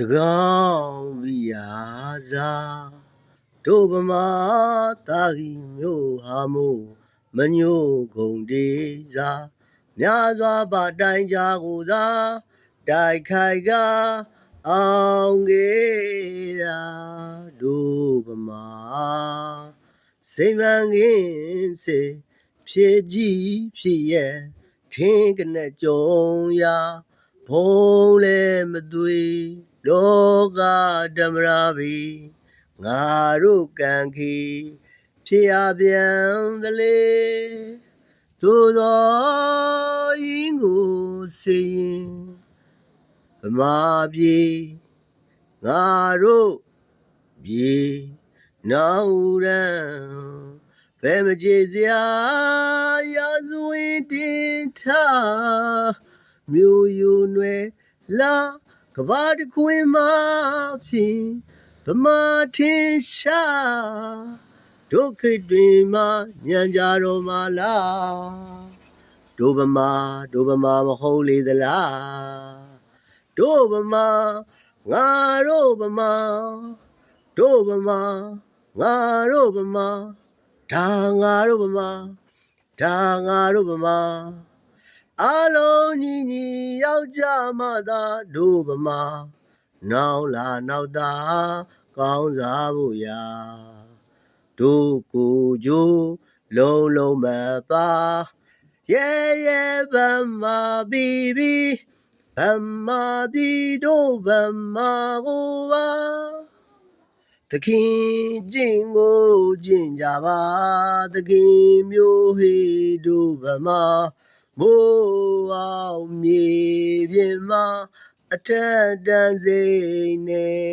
တကောင်ဝိယာစာတို့ဗမာတာဂီမျိုးဟာမို့မညို့ကုန်တေစာများစွာပါတိုင်ကြကိုသာတိုက်ခိုက်ကအောင်ခဲ့တာတို့ဗမာစိတ်မှန်ကင်းစေဖြစ်ကြည့်ဖြစ်ရဲ့ထင်းကနဲ့ကြုံရာဘုံလည်းမသွေ လောကဓမ္မရာဘီငါတို့ကံခီဖြစ်ရပြန်သလေသို့သောယင်းကိုစေရင်ဗမာပြေငါတို့ပြေနောင်ရန်ဘယ်မကြေစရာရာဇဝင်တင်ထားမြို့ယူနွယ်လာ ကဘာတကွင်းမှာဖြင့်ဗမာထင်ရှားဒုက္ခတွင်မှညံကြတော်မလားဒုဗမာဒုဗမာမဟုတ်လေသလားဒုဗမာငါတို့ဗမာဒုဗမာငါတို့ဗမာဒါငါတို့ဗမာဒါငါတို့ဗမာ အလုံးညီညီယောက်ျားမသာဒုဗမာနောင်လာနောက်သာကောင်းစားဖို့ရာဒုကိုဂျိုးလုံးလုံးမပါရဲရဲဗမာဘီဘီဗမာပြည်တို့ဗမာကိုပါသခင်ကျင့်ကိုကျင့်ကြပါသခင်မျိုးဟေတို့ဗမာ မိုးအောင်မြေပြင်မှာအထက်တန်းစိတ်နဲ့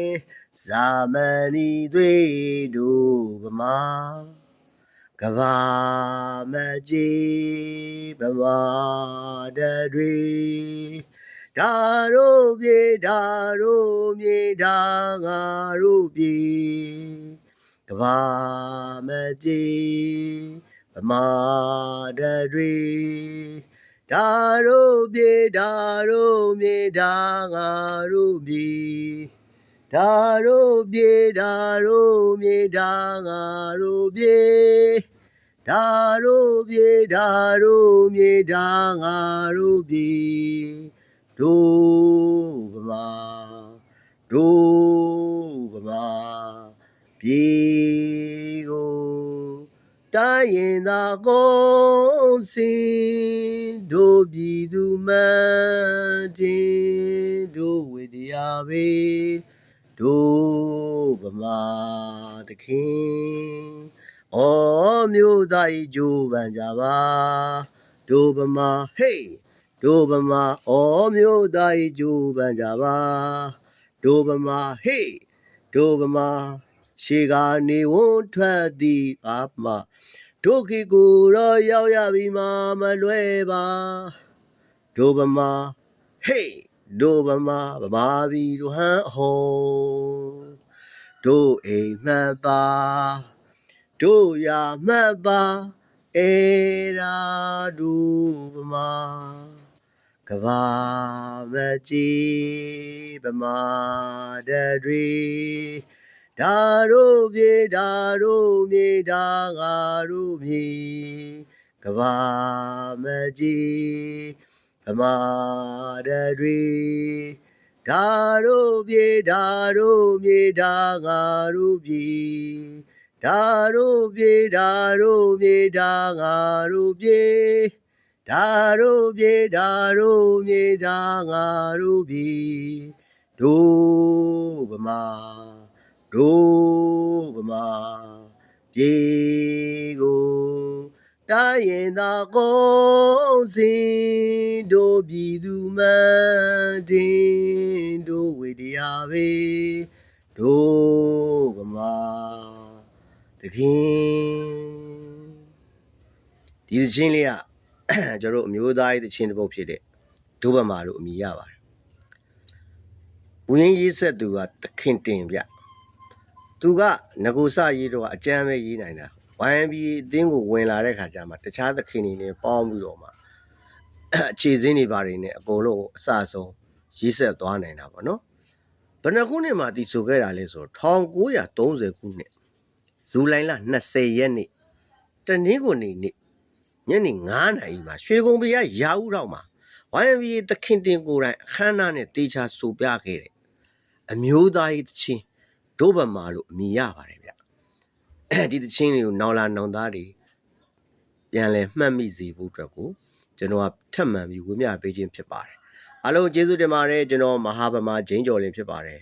ဇာမဏီသွေးတို့ဗမာကဘာမကြီးဗမာတတွေဒါတို့ပြေဒါတို့မြေဒါငါတို့ပြေကဘာမကြီးဗမာတတွေ ဒါတို့ပြေဒါတို့မြေဒါငါတို့ပြေဒါတို့ပြေဒါတို့မြေဒါငါတို့ပြေဒါတို့ပြေဒါတို့မြေဒါငါတို့ပြေတို့ဗမာတို့ဗမာပြေကို တိုင်းရင်သာကုန်းစင်တို့ပြည်သူမှန်တင်တို့ဝိတရားပေတို့ဗမာသခင်ဩမျိုးသားဤကြိုးပန်ကြပါတို့ဗမာဟေးတို့ဗမာဩမျိုးသားဤကြိုးပန်ကြပါတို့ဗမာဟေးတို့ဗမာ ရှေကနေဝန်းထွက်သည်အာမဒုက္ခကိုတော့ရောက်ရပြီမှာမလွဲပါတို့ဗမာဟေးတို့ဗမာဗမာပြည်တို့ဟန်ဟုံးတို့အိမ်မှတ်ပါတို့ရာမှတ်ပါအေရာတို့ဗမာကဘာမကြီးဗမာတတွေ ဒါတို့ပြေဒါတို့မြေဒါငါတို့မြေကဘာမကြီးဗမာတတွေဒါတို့ပြေဒါတို့မြေဒါငါတို့ပြေဒါတို့ပြေဒါတို့မြေဒါငါတို့ပြေဒါတို့ပြေဒါတို့မြေဒါငါတို့ပြေတို့ဗမာ တို့ဗမာပြေကိုတိုင်းရင်သာကုန်းစင်တို့ပြည်သူမှန်တင်တို့ဝေတရားပေတို့ဗမာသခင်ဒီသချင်းလေးကကျွန်တော်တို့အမျိုးသားရေးသချင်းတစ်ပုဒ်ဖြစ်တဲ့ဒုဗမာတို့အမည်ရပါတယ်။ဦးရင်းရေးဆက်သူကသခင်တင်ဗျ။ သူကငကိုစရေးတော့အကြမ်းပဲရေးနိုင်တာ။ YMB အသင်းကိုဝင်လာတဲ့ခါကျမှတခြားသခင်တွေနဲ့ပေါင်းပြီးတော့မှအခြေစင်းတွေဘာတွေနဲ့အကုန်လုံးအစဆုံးရေးဆက်သွားနိုင်တာပေါ့နော်။ဘယ်နှခုနှစ်မှာတည်ဆိုခဲ့တာလဲဆိုတော့1930ခုနှစ်ဇူလိုင်လ20ရက်နေ့တနင်္ဂနွေနေ့ညနေ9နာရီမှာရွှေကုံပြရရာဦးတော့မှာ YMBA သခင်တင်ကိုယ်တိုင်အခမ်းအနားနဲ့တေချာဆိုပြခဲ့တယ်အမျိုးသားရေးသချင်း ဒို့ဗမာလို့အမည်ရပါတယ်ဗျဒီသချင်းတွေကိုနောင်လာနောင်သားတွေပြန်လဲမှတ်မိစေဖို့အတွက်ကိုကျွန်တော်ကထပ်မံပြီးဝေမျှပေးခြင်းဖြစ်ပါတယ်အားလုံးကျေးဇူးတင်ပါတယ်ကျွန်တော်မဟာဗမာဂျင်းကျော်လင်းဖြစ်ပါတယ်